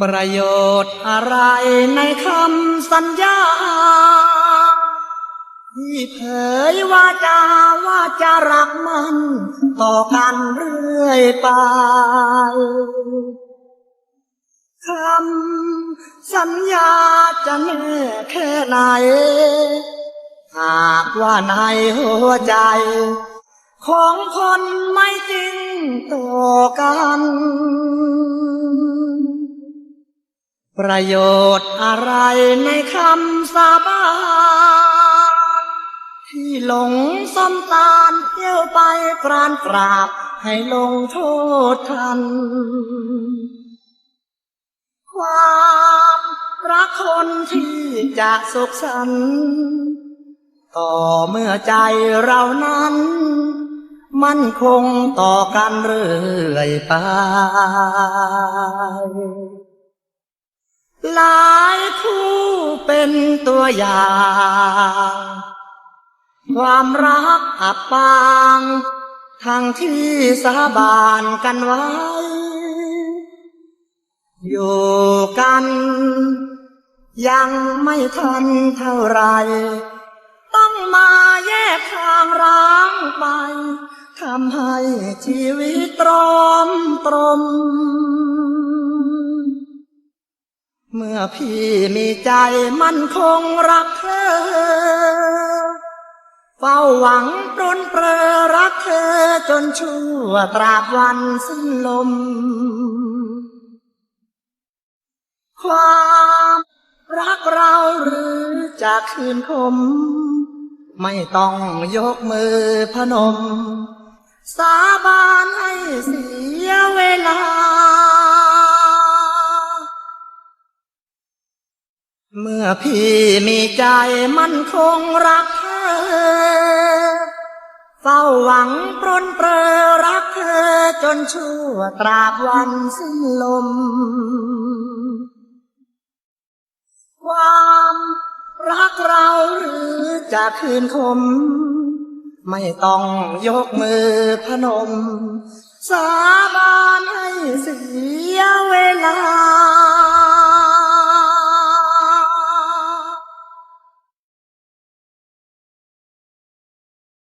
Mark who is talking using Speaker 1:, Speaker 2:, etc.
Speaker 1: ประโยชน์อะไรในคำสัญญา ที่เผยว่าจาว่าจะรักมัน ต่อกันเรื่อยไปคำสัญญาจะแน่แค่ไหน หากว่าในหัวใจ ของคนไม่จริงต่อกัน ประโยชน์อะไรในคำสาบานที่หลงส้มตาลเที่ยวไปกรานกราบให้ลงโทษทัน ความรักคนที่จะสุขสันต์ต่อเมื่อใจเรานั้น มั่นคงต่อกันเรื่อยไป เป็นตัวอย่าง ความรักอับปางทั้งที่สาบานกันไว้ อยู่กัน ยังไม่ทันเท่าไร ต้องมาแยกทางร้างไปทำให้ชีวิตตรอมตรม เมื่อพี่มีใจมั่นคงรักเธอ เฝ้าหวังปรนเปรอรักเธอจนชั่วตราบวันสิ้นลม ความรักเราหรือจะคืนคม ไม่ต้องยกมือพนม สาบานให้เสียเวลา เมื่อพี่มีใจมั่นคงรักเธอ เฝ้าหวังปรนเปรอรักเธอจนชั่วตราบวันสิ้นลม ความรักเราหรือจะคืนคม ไม่ต้องยกมือพนม สาบานใ